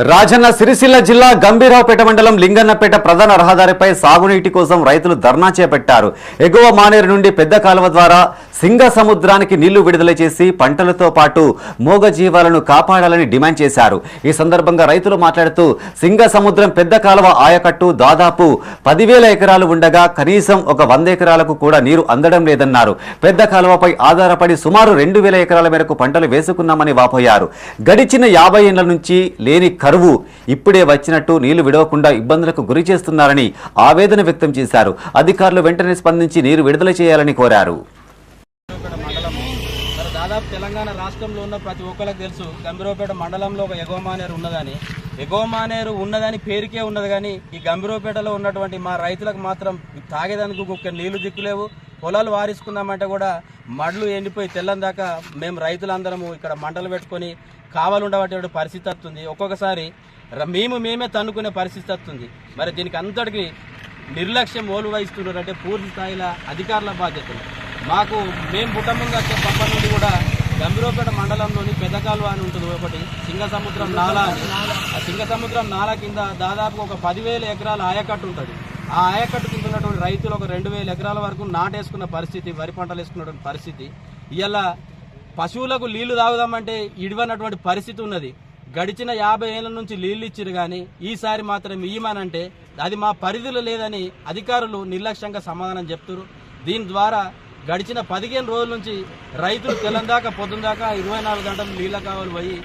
రాజన్న సిరిసిల్ల జిల్లా గంభీరావుపేట మండలం లింగన్నపేట ప్రధాన రహదారిపై సాగునీటి కోసం రైతులు ధర్నా చేపట్టారు. ఎగువ మానేరు నుండి పెద్ద కాలువ ద్వారా సింగ సముద్రానికి నీళ్ళు విడుదల చేసి పంటలతో పాటు మూగజీవాలను కాపాడాలని డిమాండ్ చేశారు. ఈ సందర్భంగా రైతులు మాట్లాడుతూ సింగ సముద్రం పెద్ద కాలువ ఆయకట్టు దాదాపు పదివేల ఎకరాలు ఉండగా కనీసం ఒక వంద ఎకరాలకు కూడా నీరు అందడం లేదన్నారు. పెద్ద కాలువపై ఆధారపడి సుమారు రెండు వేల ఎకరాల మేరకు పంటలు వేసుకున్నామని వాపోయారు. గడిచిన యాభై ఏళ్ళ నుంచి లేని కరువు ఇప్పుడే వచ్చినట్టు నీళ్ళు విడవకుండా ఇబ్బందులకు గురి చేస్తున్నారని ఆవేదన వ్యక్తం చేశారు. అధికారులు వెంటనే స్పందించి నీరు విడుదల చేయాలని కోరారు. దాదాపు తెలంగాణ రాష్ట్రంలో ఉన్న ప్రతి ఒక్కరికి తెలుసు గంభీరపేట మండలంలో ఒక ఎగువ ఉన్నదని. ఎగో మానేరు ఉన్నదని పేరుకే ఉన్నది కానీ ఈ గంభీరపేటలో ఉన్నటువంటి మా రైతులకు మాత్రం తాగేదానికి ఒక్క నీళ్ళు దిక్కులేవు పొలాలు వారించుకుందామంటే కూడా మడ్లు ఎండిపోయి తెల్లని దాకా మేము రైతులందరము ఇక్కడ మంటలు పెట్టుకొని కావాలి పరిస్థితి వస్తుంది. ఒక్కొక్కసారి మేము మేమే తన్నుకునే పరిస్థితి వస్తుంది. మరి దీనికి అంతటికి నిర్లక్ష్యం ఓలు వహిస్తున్నారంటే పూర్తి స్థాయిలో అధికారుల బాధ్యతలు. మాకు మేము కుటుంబంగా వచ్చే పంప నుండి కూడా గంభీరపేట మండలంలోని పెదకాలు అని ఉంటుంది ఒకటి సింగసముద్రం నాలా అని. ఆ సింగసముద్రం నాల కింద దాదాపు ఒక పదివేల ఎకరాల ఆయకట్టు ఉంటుంది. ఆ ఆయకట్టు కింద ఉన్నటువంటి రైతులు ఒక రెండు వేల ఎకరాల వరకు నాటేసుకున్న పరిస్థితి వరి పంటలు వేసుకున్నటువంటి పరిస్థితి. ఇవాళ పశువులకు నీళ్ళు తాగుదామంటే ఇడివన్నటువంటి పరిస్థితి ఉన్నది. గడిచిన యాభై ఏళ్ళ నుంచి నీళ్ళు ఇచ్చిరు కానీ ఈసారి మాత్రం ఇయ్యమనంటే అది మా పరిధిలో లేదని అధికారులు నిర్లక్ష్యంగా సమాధానం చెప్తారు దీని ద్వారా గడిచిన పదిహేను రోజుల నుంచి రైతులు తెల్లందాకా పొద్దుందాకా ఇరవై నాలుగు గంటలు నీళ్ళ కావాలి పోయి